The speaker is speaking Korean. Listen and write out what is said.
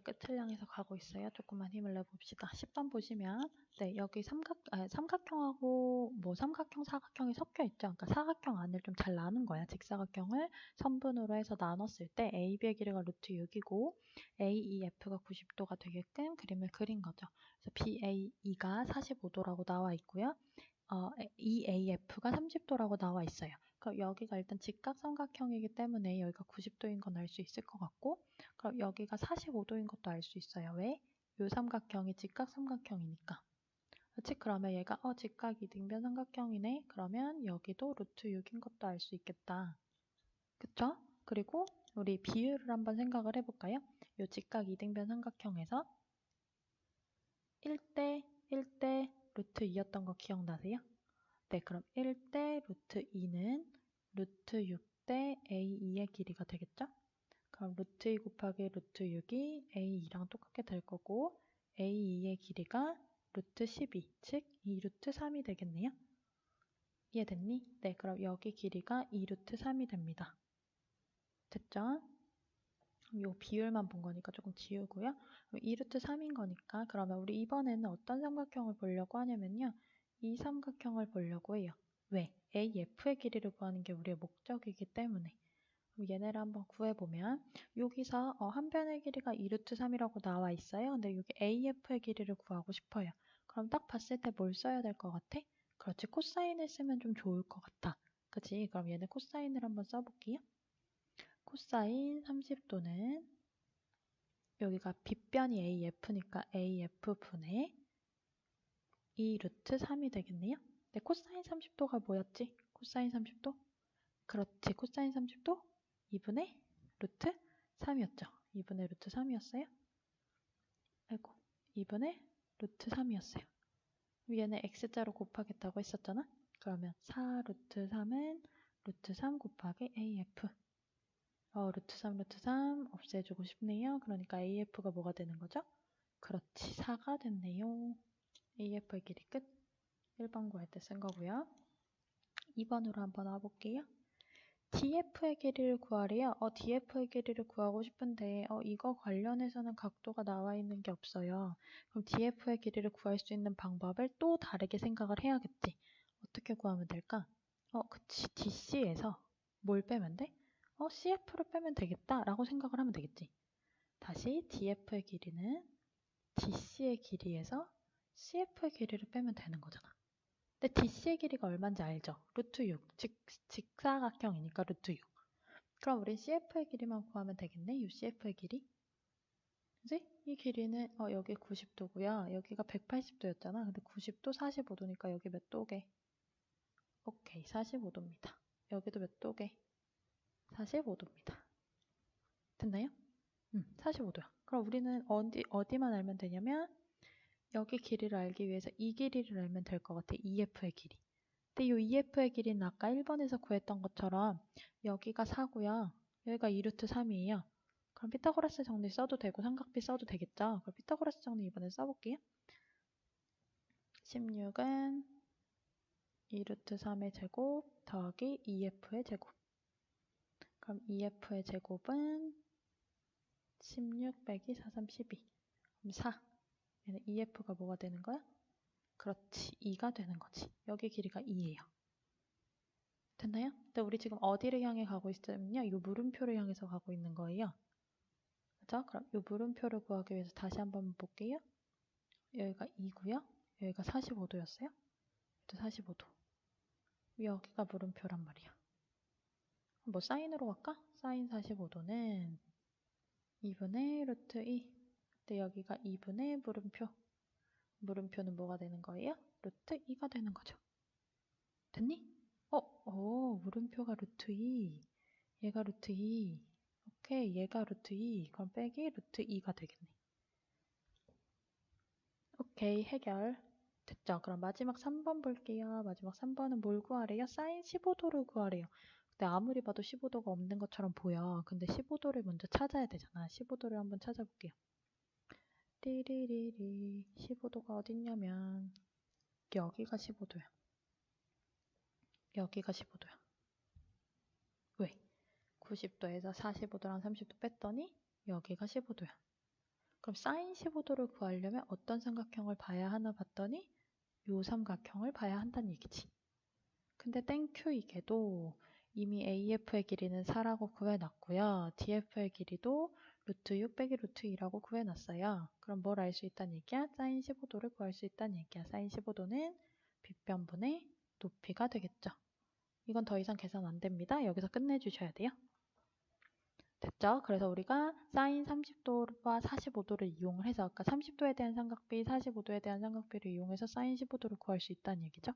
끝을 향해서 가고 있어요. 조금만 힘을 내봅시다. 10번 보시면 네 여기 삼각 아, 삼각형하고 뭐 삼각형 사각형이 섞여 있죠. 그러니까 사각형 안을 좀 잘 나눈 거야. 직사각형을 선분으로 해서 나눴을 때 AB의 길이가 루트 6이고 AEF가 90도가 되게끔 그림을 그린 거죠. 그래서 BAE가 45도라고 나와 있고요. 어, EAF가 30도라고 나와 있어요. 그럼 여기가 일단 직각삼각형이기 때문에 여기가 90도인 건 알 수 있을 것 같고 그럼 여기가 45도인 것도 알 수 있어요. 왜? 요 삼각형이 직각삼각형이니까. 그렇지? 그러면 얘가 어 직각 이 등변 삼각형이네. 그러면 여기도 루트 6인 것도 알 수 있겠다. 그쵸? 그리고 우리 비율을 한번 생각을 해볼까요? 요 직각 이등변 삼각형에서 1대 1대 루트 2였던 거 기억나세요? 네, 그럼 1대 루트 2는 루트 6대 A2의 길이가 되겠죠? 그럼 루트 2 곱하기 루트 6이 A2랑 똑같게 될 거고 A2의 길이가 루트 12, 즉 2루트 3이 되겠네요. 이해됐니? 네, 그럼 여기 길이가 2루트 3이 됩니다. 됐죠? 요 비율만 본 거니까 조금 지우고요. 2루트 3인 거니까 그러면 우리 이번에는 어떤 삼각형을 보려고 하냐면요. 이 삼각형을 보려고 해요. 왜? AF의 길이를 구하는 게 우리의 목적이기 때문에. 얘네를 한번 구해보면 여기서 어, 한 변의 길이가 2루트 3이라고 나와 있어요. 근데 여기 AF의 길이를 구하고 싶어요. 그럼 딱 봤을 때 뭘 써야 될 것 같아? 그렇지, 코사인을 쓰면 좀 좋을 것 같아. 그치? 그럼 얘네 코사인을 한번 써볼게요. 코사인 30도는 여기가 빗변이 AF니까 AF분의 2 루트 3이 되겠네요. 네, 코사인 30도가 뭐였지? 코사인 30도? 그렇지, 코사인 30도? 2분의 루트 3이었죠. 2분의 루트 3이었어요. 아이고, 2분의 루트 3이었어요. 얘는 x자로 곱하겠다고 했었잖아. 그러면 4 루트 3은 루트 3 곱하기 AF. 어, 루트 3, 루트 3 없애주고 싶네요. 그러니까 AF가 뭐가 되는 거죠? 그렇지, 4가 됐네요. AF의 길이 끝. 1번 구할 때 쓴 거고요. 2번으로 한번 와볼게요. DF의 길이를 구하래요. 어, DF의 길이를 구하고 싶은데 어, 이거 관련해서는 각도가 나와 있는 게 없어요. 그럼 DF의 길이를 구할 수 있는 방법을 또 다르게 생각을 해야겠지. 어떻게 구하면 될까? 어, 그치. DC에서 뭘 빼면 돼? 어, CF를 빼면 되겠다 라고 생각을 하면 되겠지. 다시 DF의 길이는 DC의 길이에서 CF의 길이를 빼면 되는 거잖아. 근데 DC의 길이가 얼마인지 알죠? 루트 6, 즉 직사각형이니까 루트 6. 그럼 우린 CF의 길이만 구하면 되겠네? UCF의 길이? 그지? 이 길이는 어, 여기 90도고요. 여기가 180도였잖아. 근데 90도 45도니까 여기 몇 도게? 오케이, 45도입니다. 여기도 몇 도게? 45도입니다. 됐나요? 음, 45도야. 그럼 우리는 어디, 어디만 알면 되냐면 여기 길이를 알기 위해서 이 길이를 알면 될 것 같아. EF의 길이. 근데 이 EF의 길이는 아까 1번에서 구했던 것처럼 여기가 4고요. 여기가 2루트 3이에요. 그럼 피타고라스 정리 써도 되고 삼각비 써도 되겠죠? 그럼 피타고라스 정리 이번에 써볼게요. 16은 2루트 3의 제곱 더하기 EF의 제곱. 그럼 EF의 제곱은 16 빼기 4, 3, 12. 그럼 4. 얘는 EF가 뭐가 되는 거야? 그렇지. 2가 되는 거지. 여기 길이가 2예요. 됐나요? 근데 우리 지금 어디를 향해 가고 있으면요. 이 물음표를 향해서 가고 있는 거예요. 그죠? 그럼 이 물음표를 구하기 위해서 다시 한번 볼게요. 여기가 2고요. 여기가 45도였어요. 또 45도. 여기가 물음표란 말이야. 뭐 사인으로 갈까? 사인 45도는 2분의 루트 2. 근데 여기가 2분의 물음표. 물음표는 뭐가 되는 거예요? 루트 2가 되는 거죠. 됐니? 어, 오, 물음표가 루트 2. 얘가 루트 2. 오케이, 얘가 루트 2. 그럼 빼기 루트 2가 되겠네. 오케이, 해결. 됐죠? 그럼 마지막 3번 볼게요. 마지막 3번은 뭘 구하래요? 사인 15도를 구하래요. 근데 아무리 봐도 15도가 없는 것처럼 보여. 근데 15도를 먼저 찾아야 되잖아. 15도를 한번 찾아볼게요. 띠리리리 15도가 어딨냐면 여기가 15도야. 여기가 15도야. 왜? 90도에서 45도랑 30도 뺐더니 여기가 15도야. 그럼 사인 15도를 구하려면 어떤 삼각형을 봐야 하나 봤더니 요 삼각형을 봐야 한다는 얘기지. 근데 땡큐 이게도 이미 AF의 길이는 4라고 구해놨고요. DF의 길이도 루트 6 빼기 루트 2라고 구해놨어요. 그럼 뭘 알 수 있다는 얘기야? 사인 15도를 구할 수 있다는 얘기야. 사인 15도는 빗변분의 높이가 되겠죠. 이건 더 이상 계산 안 됩니다. 여기서 끝내주셔야 돼요. 됐죠? 그래서 우리가 사인 30도와 45도를 이용을 해서 아까 30도에 대한 삼각비, 45도에 대한 삼각비를 이용해서 사인 15도를 구할 수 있다는 얘기죠.